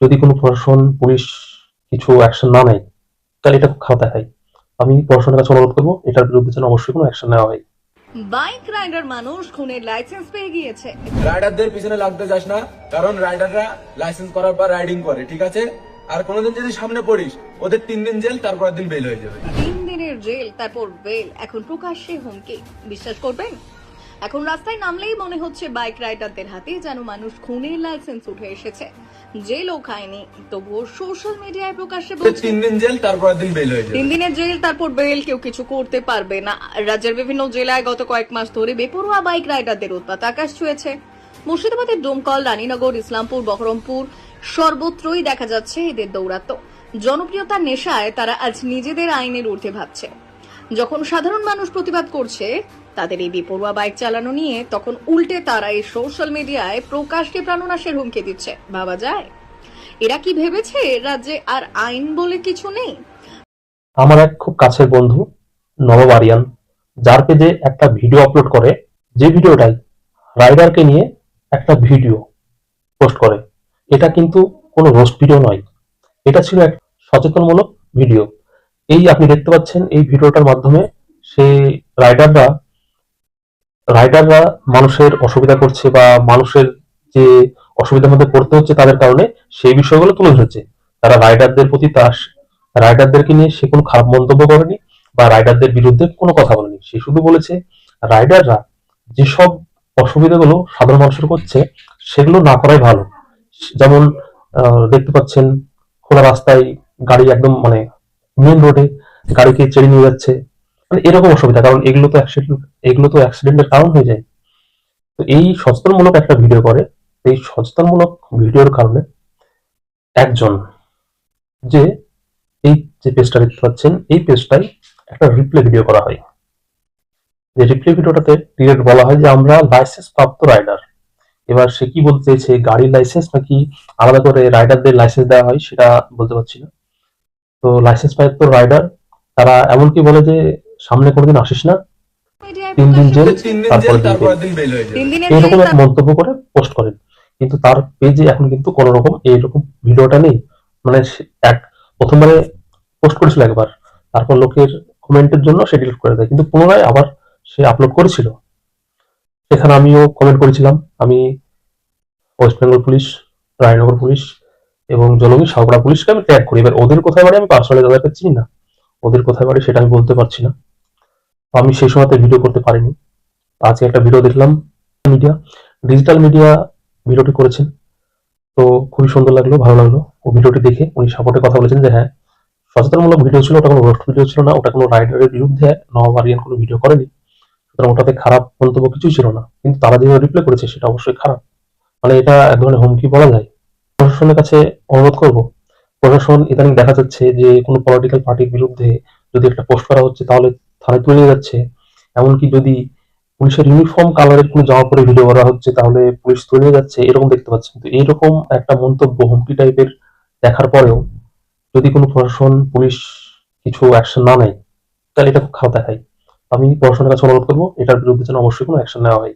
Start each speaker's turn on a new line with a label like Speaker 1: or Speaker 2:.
Speaker 1: যদি কোনো প্রশাসন পুলিশ কিছু অ্যাকশন না নেয় তাহলে এটা খুব খারাপ দেখায়। আমি প্রশাসনের কাছে অনুরোধ করব এটার বিরুদ্ধে যেন অবশ্যই কোনো অ্যাকশন নেওয়া হয়।
Speaker 2: বাইক রাইডার মানুষ খুনের লাইসেন্স পেয়ে গিয়েছে।
Speaker 3: রাইডারদের পিছনে লাগতে যাস না কারণ রাইডাররা লাইসেন্স করার পর রাইডিং করে ঠিক আছে? আর কোনোদিন যদি সামনে পড়িস ওদের তিন দিন জেল তারপরের দিন বেল হয়ে যাবে।
Speaker 2: তিন দিনের জেল তারপর বেল এখন প্রকাশ্যে হুমকি। বিশ্বাস করবেন? এখন রাস্তায় নামলেই মনে হচ্ছে বাইক রাইডারদের হাতে যেন মানুষ খুনের লাইসেন্স উঠে এসেছে। জেলও খায়নি তবুও সোশ্যাল মিডিয়ায় প্রকাশ্যে
Speaker 3: তিন দিন জেল তারপরের দিন বেল হয়ে
Speaker 2: তিন দিনের জেল তারপর বেল কেউ কিছু করতে পারবে না। রাজ্যের বিভিন্ন জেলায় গত কয়েক মাস ধরে বেপরোয়া বাইক রাইডারদের উৎপাত। আকাশ ছুঁয়েছে। মুর্শিদাবাদের ডোমকল রানীনগর ইসলামপুর বহরমপুর সর্বত্রই দেখা যাচ্ছে এদের দৌরাত্ম জনপ্রিয়তার নেশায় তারা আজ নিজেদের আইনের ঊর্ধ্বে ভাবছে। যখন সাধারণ মানুষ প্রতিবাদ করছে তাদের এই বেপরোয়া বাইক চালানো নিয়ে তখন উল্টে তারা এই সোশ্যাল মিডিয়ায় প্রকাশ্যে প্রাণনাশের হুমকি দিচ্ছে। ভাবা যায়? এরা কি ভেবেছে রাজ্যে আর আইন বলে কিছু নেই?
Speaker 1: আমার এক খুব কাছের বন্ধু নবাব আরিয়ান যার পেজে একটা ভিডিও আপলোড করে, যে ভিডিওটাই রাইডারকে নিয়ে একটা ভিডিও পোস্ট করে। এটা কিন্তু কোনো রোস্ট ভিডিও নয়। এটা ছিল এক সচেতনমূলক ভিডিও। এই আপনি দেখতে পাচ্ছেন এই ভিডিওটার মাধ্যমে সে রাইডাররা রাইডাররা মানুষের অসুবিধা করছে বা মানুষের যে অসুবিধার মধ্যে পড়তে হচ্ছে তাদের কারণে সেই বিষয়গুলো তুলে ধরেছে। তারা রাইডারদের প্রতি তার রাইডারদেরকে নিয়ে সে কোনো খারাপ মন্তব্য করেনি বা রাইডারদের বিরুদ্ধে কোনো কথা বলেনি। সে শুধু বলেছে রাইডাররা যেসব অসুবিধাগুলো সাধারণ মানুষের করছে, সেগুলো না করাই ভালো। যেমন দেখতে পাচ্ছেন, খোলা রাস্তায় গাড়ি একদম মানে মেন রোডে গাড়িকে চেড়ে নিয়ে যাচ্ছে। মানে এরকম অসুবিধা, কারণ এগুলো তো অ্যাক্সিডেন্ট এগুলো তো অ্যাক্সিডেন্টের কারণ হয়ে যায়। তো এই সচেতনমূলক একটা ভিডিও করে। এই সচেতনমূলক ভিডিওর কারণে একজন যে এই যে পেজটা দেখতে পাচ্ছেন, এই পেজটাই একটা রিপ্লে ভিডিও করা হয়। যে রিপ্লে ভিডিওটাতে ডিরেক্ট বলা হয় যে, আমরা লাইসেন্স প্রাপ্ত রাইডার এবার সে কি বলতে চাইছে গাড়ির লাইসেন্স নাকি আলাদা করে রাইডারদের লাইসেন্স দেওয়া হয়, সেটা বলতে পারছি না। তো লাইসেন্স প্রাপ্ত রাইডার তারা এমনকি বলে যে, সামনে কোনোদিন আসিস না তিন দিন জেল
Speaker 3: তিন দিন বেল হয়ে যাবে
Speaker 2: তিন দিনের
Speaker 1: এইরকম এক মন্তব্য করে পোস্ট করেন। কিন্তু তার পেজে এখন কিন্তু কোন রকম এইরকম ভিডিওটা নেই। মানে সে এক প্রথমবারে পোস্ট করেছিল একবার। তারপর লোকের কমেন্টের জন্য সে ডিলিট করে দেয়। কিন্তু পুনরায় আবার সে আপলোড করেছিল। সেখানে আমিও কমেন্ট করেছিলাম। আমি west Bengal police Raynagar police এবং জলঙ্গি সাউকড়া পুলিশকে আমি ট্যাগ করি। এবার ওদের কোথায় বাড়ি আমি পার্সোনালি তাদেরকে চিনি না। ওদের কোথায় বাড়ি সেটা আমি বলতে পারছি না। আমি সেই সময়তে ভিডিও করতে পারিনি। আজকে একটা ভিডিও দেখলাম মিডিয়া ডিজিটাল মিডিয়া ভিডিওটি করেছেন। তো খুবই সুন্দর লাগল, ভালো লাগল। ও ভিডিওটি দেখে উনি সাপোর্টে কথা বলেছেন যে হ্যাঁ সচেতনমূলক ভিডিও ছিল, ওটা কোনো রোস্ট ভিডিও ছিল না, ওটা কোনো রাইডারের বিরুদ্ধে নবাব আরিয়ান কোনো ভিডিও করেনি। সুতরাং ওটাতে খারাপ মন্তব্য কিছুই ছিল না। কিন্তু তারা যেভাবে রিপ্লাই করেছে, সেটা অবশ্যই খারাপ। মানে এটা এক ধরনের হুমকি বলা যায়। প্রশাসনের কাছে অনুরোধ করব, প্রশাসন ইদানিং দেখা যাচ্ছে যে কোনো পলিটিক্যাল পার্টির বিরুদ্ধে যদি একটা পোস্ট করা হচ্ছে, তাহলে থানায় তুলে যাচ্ছে। এমনকি যদি পুলিশের ইউনিফর্ম কালারের কোনো জামা পরে ভিডিও করা হচ্ছে, তাহলে পুলিশ তুলে যাচ্ছে, এরকম দেখতে পাচ্ছি কিন্তু এরকম একটা মন্তব্য হুমকি টাইপের দেখার পরেও যদি কোনো প্রশাসন, পুলিশ কিছু অ্যাকশন না নেয়, তাহলে এটা খুব খারাপ দেখায়। আমি প্রশাসনের কাছে অনুরোধ করব, এটার বিরুদ্ধে যেন অবশ্যই কোনো অ্যাকশন নেওয়া হয়।